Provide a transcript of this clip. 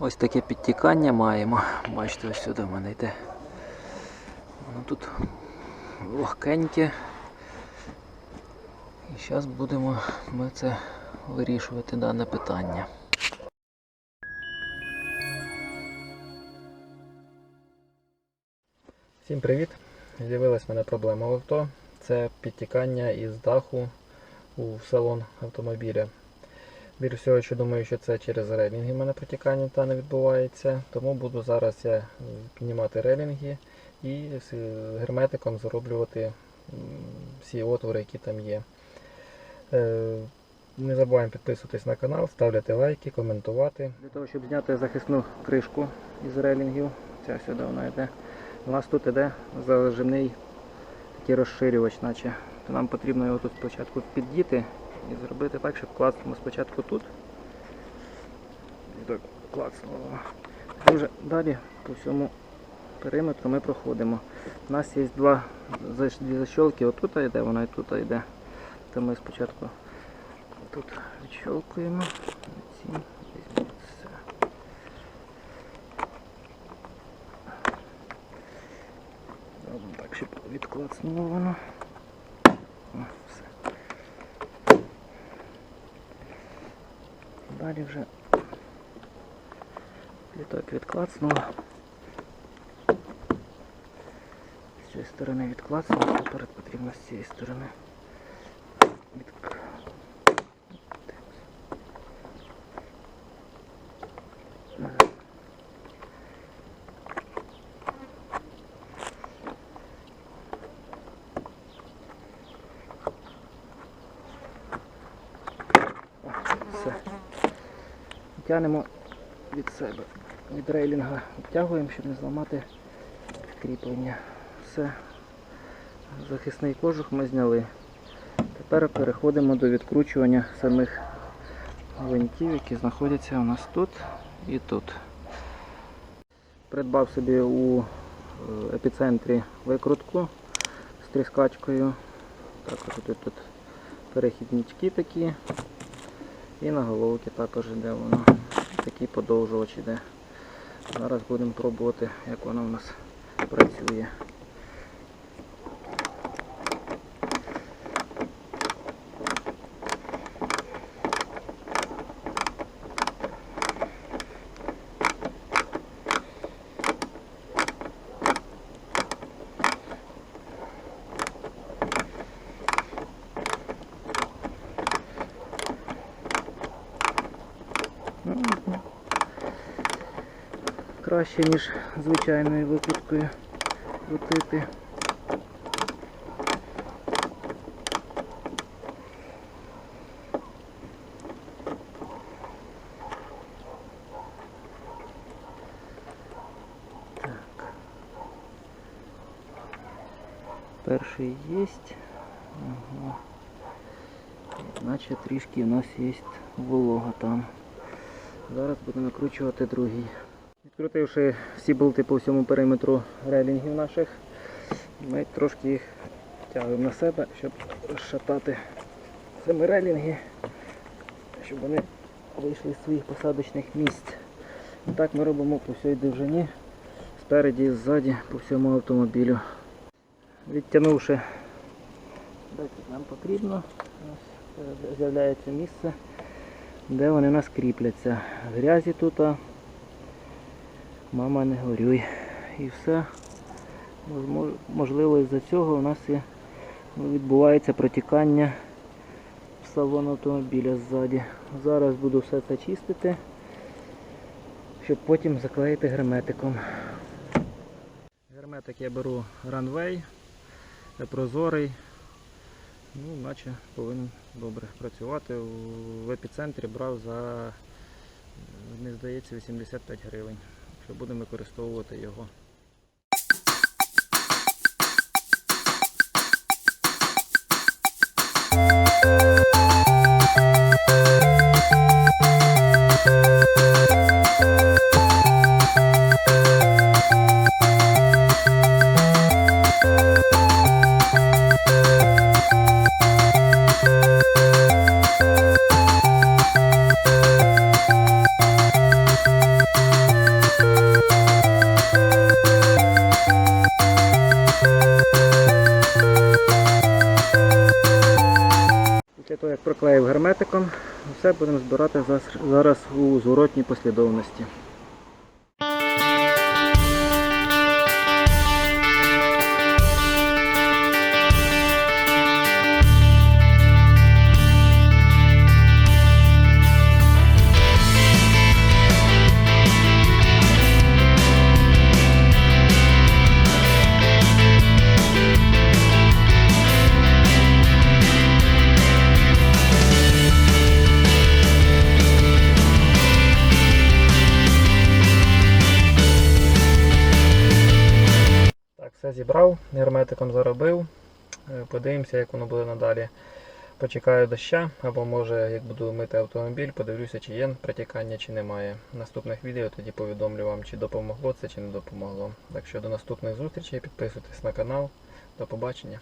Ось таке підтікання маємо. Бачите, ось сюди в мене йде. Воно тут вогкеньке. І зараз будемо ми це вирішувати дане питання. Всім привіт! З'явилась в мене проблема в авто. Це підтікання із даху у салон автомобіля. Більш всього, що думаю, що це через релінги в мене протікання та не відбувається. Тому буду зараз я піднімати релінги і з герметиком зароблювати всі отвори, які там є. Е, Не забуваємо підписуватись на канал, ставляти лайки, коментувати. Для того, щоб зняти захисну кришку із релінгів, ця сюди вона йде. У нас тут іде зажимний такий розширювач, наче. То нам потрібно його тут спочатку піддіти і зробити так, щоб клацнемо спочатку тут. Так клацнуло. І вже далі по всьому периметру ми проходимо. У нас є два дві защолки, отут йде, вона і тут йде. То ми спочатку тут відщолкуємо. Так, щоб відклацнуло воно. О, все. Далі вже літок відклацнуло. З цієї сторони відклацнуло, тепер потрібно з цієї сторони. Відк... Ага. Все. Тянемо від себе. Від рейлінга обтягуємо, щоб не зламати кріплення. Все. Захисний кожух ми зняли. Тепер переходимо до відкручування самих гвинтів, які знаходяться у нас тут і тут. Придбав собі у е, епіцентрі викрутку з тріскачкою. Так, тут, тут перехіднички такі. І на головки також йде воно. Такий подовжувач іде. Зараз будемо пробувати, як воно в нас працює. Краще, ніж звичайною викруткою крутити. Так. Перший єсть. Ага. Наче трішки у нас є волога там. Зараз будемо накручувати другий. Відкрутивши всі болти по всьому периметру релінгів наших, ми трошки їх тягуємо на себе, щоб розшатати самі релінги, щоб вони вийшли з своїх посадочних місць. Так ми робимо по всій довжині, спереді і ззаді по всьому автомобілю. Відтягнувши, так нам потрібно, з'являється місце де вони у нас кріпляться. Грязі тут, мама не горюй. І все. Можливо, із-за цього у нас і відбувається протікання в салон автомобіля ззаді. Зараз буду все це чистити, щоб потім заклеїти герметиком. Герметик я беру Runway, прозорий. Ну, наче повинен добре працювати. В епіцентрі брав за, мені здається, 85 гривень. Що будемо використовувати його. Проклеїв герметиком. Все будемо збирати зараз у зворотній послідовності. Зібрав, герметиком заробив. Е, Подивимося, як воно буде надалі. Почекаю доща, або може, як буду мити автомобіль, подивлюся, чи є протікання, чи немає. В наступних відео тоді повідомлю вам, чи допомогло це, чи не допомогло. Так що до наступних зустрічей, підписуйтесь на канал. До побачення.